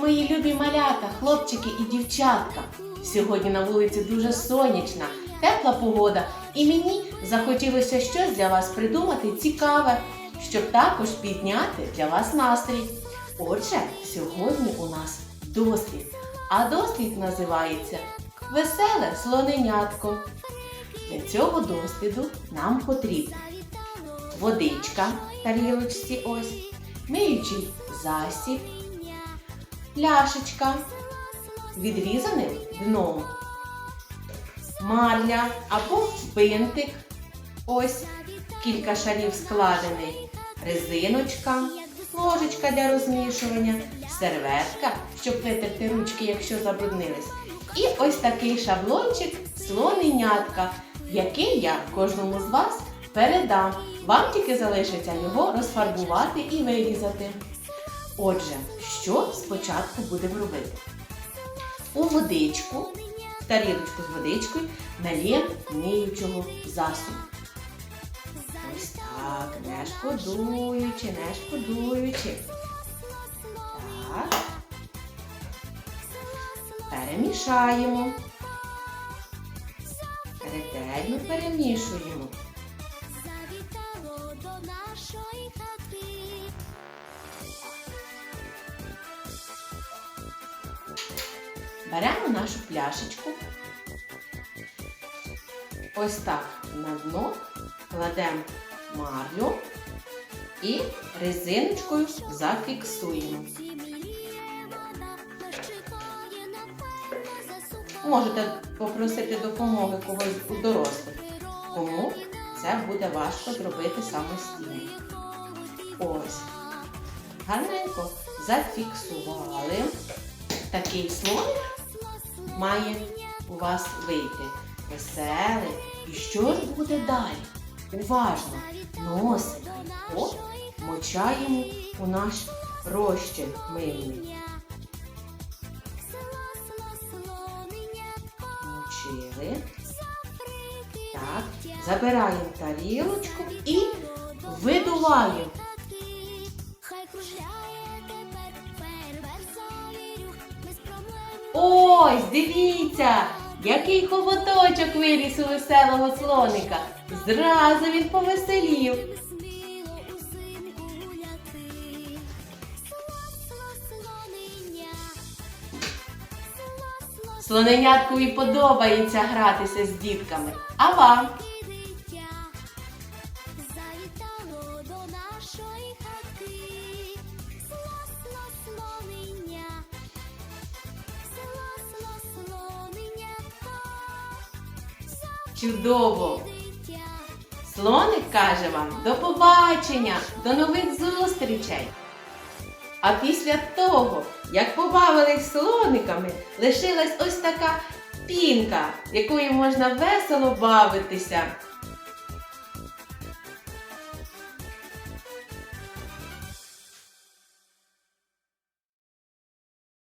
малята, хлопчики і дівчатка. Сьогодні на вулиці дуже сонячна, тепла погода, і мені захотілося щось для вас придумати цікаве, щоб також підняти для вас настрій. Отже, сьогодні у нас дослід, а дослід називається Веселе слоненятко. Для цього досліду нам потрібна водичка тарілочці ось, миючий засіб, пляшечка відрізаним дном, марля або бинтик, ось кілька шарів складений, резиночка, ложечка для розмішування, серветка, щоб витерти ручки, якщо забруднились. І ось такий шаблончик слоненятка, який я кожному з вас передам. Вам тільки залишиться його розфарбувати і вирізати. Отже, що спочатку будемо робити? У водичку, тарілочку з водичкою налємо миючого засобу. Ось так, не шкодуючи, не шкодуючи. Так. Перемішаємо. Ретельно перемішуємо. Беремо нашу пляшечку. Ось так на дно кладемо марлю і резиночкою зафіксуємо. Можете попросити допомоги когось у дорослих, кому це буде важко зробити самостійно. Ось. Гарненько зафіксували. Такий слоник має у вас вийти. Веселий. І що ж буде далі? Уважно. Носика і мочаємо у наш розчин мильний. Мочили. Так. Забираємо тарілочку і видуваємо. Ось, дивіться, який хоботочок виріс у веселого слоника. Зразу він повеселів. Слоненяткові подобається гратися з дітками. А вам? Чудово! Слоник каже вам до побачення, до нових зустрічей. А після того, як побавились слониками, лишилась ось така пінка, якою можна весело бавитися.